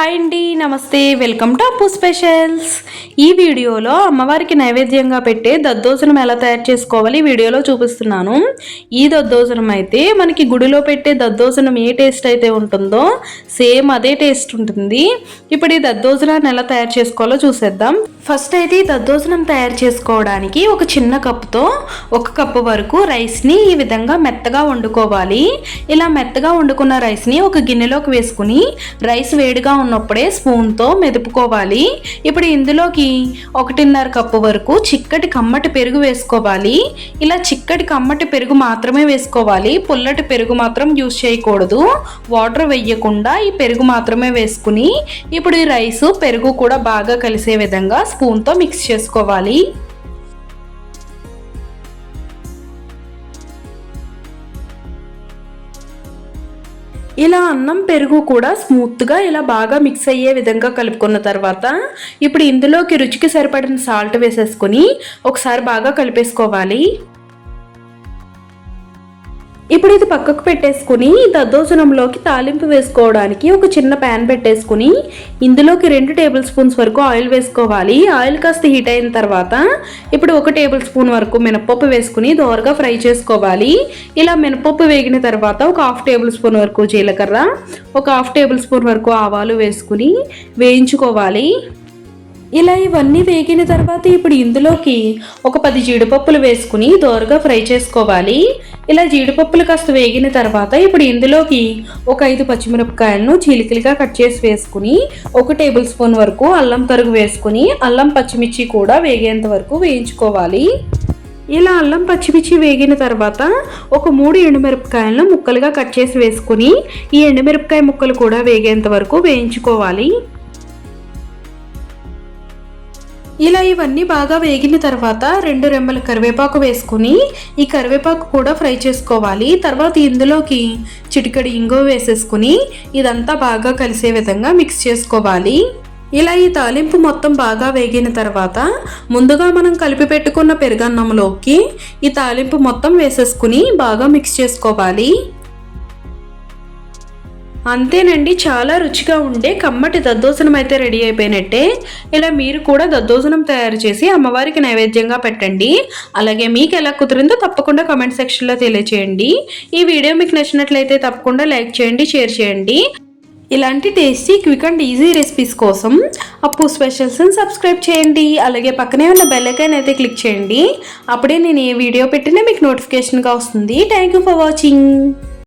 Hi అండి నమస్తే welcome to అప్పు స్పెషల్స్. ఈ వీడియోలో అమ్మవారికి నైవేద్యంగా పెట్టే దద్దోజనం ఎలా తయారు చేసుకోవాలి వీడియోలో చూపిస్తున్నాను. ఈ దద్దోజనం అయితే మనకి గుడిలో పెట్టే దద్దోజనం ఏ టేస్ట్ అయితే ఉంటుందో సేమ్ అదే టేస్ట్ ఉంటుంది. ఇప్పుడు ఈ దద్దోజనాన్ని ఎలా తయారు చేసుకోవాలో చూసేద్దాం. ఫస్ట్ అయితే ఈ దద్దోజనం తయారు చేసుకోవడానికి ఒక చిన్న కప్పుతో ఒక కప్పు వరకు రైస్ని ఈ విధంగా మెత్తగా వండుకోవాలి. ఇలా మెత్తగా వండుకున్న రైస్ని ఒక గిన్నెలోకి వేసుకుని రైస్ వేడిగా ఉన్నప్పుడే స్పూన్తో మెదుపుకోవాలి. ఇప్పుడు ఇందులోకి ఒకటిన్నర కప్పు వరకు చిక్కటి కమ్మటి పెరుగు వేసుకోవాలి. ఇలా చిక్కటి కమ్మటి పెరుగు మాత్రమే వేసుకోవాలి. పుల్లటి పెరుగు మాత్రం యూస్ చేయకూడదు. వాటర్ వేయకుండా ఈ పెరుగు మాత్రమే వేసుకుని ఇప్పుడు ఈ రైస్ పెరుగు కూడా బాగా కలిసే విధంగా స్పూన్తో మిక్స్ చేసుకోవాలి. ఇలా అన్నం పెరుగు కూడా స్మూత్గా ఇలా బాగా మిక్స్ అయ్యే విధంగా కలుపుకున్న తర్వాత ఇప్పుడు ఇందులోకి రుచికి సరిపడిన సాల్ట్ వేసేసుకొని ఒకసారి బాగా కలిపేసుకోవాలి. ఇప్పుడు ఇది పక్కకు పెట్టేసుకుని దద్దోజనంలోకి తాలింపు వేసుకోవడానికి ఒక చిన్న ప్యాన్ పెట్టేసుకుని ఇందులోకి రెండు టేబుల్ స్పూన్స్ వరకు ఆయిల్ వేసుకోవాలి. ఆయిల్ కాస్త హీట్ అయిన తర్వాత ఇప్పుడు ఒక టేబుల్ స్పూన్ వరకు మినపప్పు వేసుకుని దోరగా ఫ్రై చేసుకోవాలి. ఇలా మినపప్పు వేగిన తర్వాత ఒక హాఫ్ టేబుల్ స్పూన్ వరకు జీలకర్ర ఒక హాఫ్ టేబుల్ స్పూన్ వరకు ఆవాలు వేసుకుని వేయించుకోవాలి. ఇలా ఇవన్నీ వేగిన తర్వాత ఇప్పుడు ఇందులోకి ఒక పది జీడిపప్పులు వేసుకుని దోరగా ఫ్రై చేసుకోవాలి. ఇలా జీడిపప్పులు కాస్త వేగిన తర్వాత ఇప్పుడు ఇందులోకి ఒక ఐదు పచ్చిమిరపకాయలను చీలికలుగా కట్ చేసి వేసుకుని ఒక టేబుల్ స్పూన్ వరకు అల్లం తరుగు వేసుకుని అల్లం పచ్చిమిర్చి కూడా వేగేంత వరకు వేయించుకోవాలి. ఇలా అల్లం పచ్చిమిర్చి వేగిన తర్వాత ఒక మూడు ఎండుమిరపకాయలను ముక్కలుగా కట్ చేసి వేసుకుని ఈ ఎండుమిరపకాయ ముక్కలు కూడా వేగేంత వరకు వేయించుకోవాలి. ఇలా ఇవన్నీ బాగా వేగిన తర్వాత రెండు రెమ్మల కరివేపాకు వేసుకుని ఈ కరివేపాకు కూడా ఫ్రై చేసుకోవాలి. తర్వాత ఇందులోకి చిటికడి ఇంగో వేసేసుకుని ఇదంతా బాగా కలిసే విధంగా మిక్స్ చేసుకోవాలి. ఇలా ఈ తాలింపు మొత్తం బాగా వేగిన తర్వాత ముందుగా మనం కలిపి పెట్టుకున్న పెరుగన్నంలోకి ఈ తాలింపు మొత్తం వేసేసుకుని బాగా మిక్స్ చేసుకోవాలి. అంతేనండి చాలా రుచిగా ఉండే కమ్మటి దద్దోజనం అయితే రెడీ అయిపోయినట్టే. ఇలా మీరు కూడా దద్దోజనం తయారు చేసి అమ్మవారికి నైవేద్యంగా పెట్టండి. అలాగే మీకు ఎలా కుదిరిందో తప్పకుండా కమెంట్ సెక్షన్లో తెలియచేయండి. ఈ వీడియో మీకు నచ్చినట్లయితే తప్పకుండా లైక్ చేయండి షేర్ చేయండి. ఇలాంటి tasty quick and easy recipes కోసం అప్పు స్పెషల్స్ని సబ్స్క్రైబ్ చేయండి. అలాగే పక్కనే ఉన్న బెల్ అయితే క్లిక్ చేయండి. అప్పుడే నేను ఏ వీడియో పెట్టినా మీకు నోటిఫికేషన్గా వస్తుంది. Thank you for watching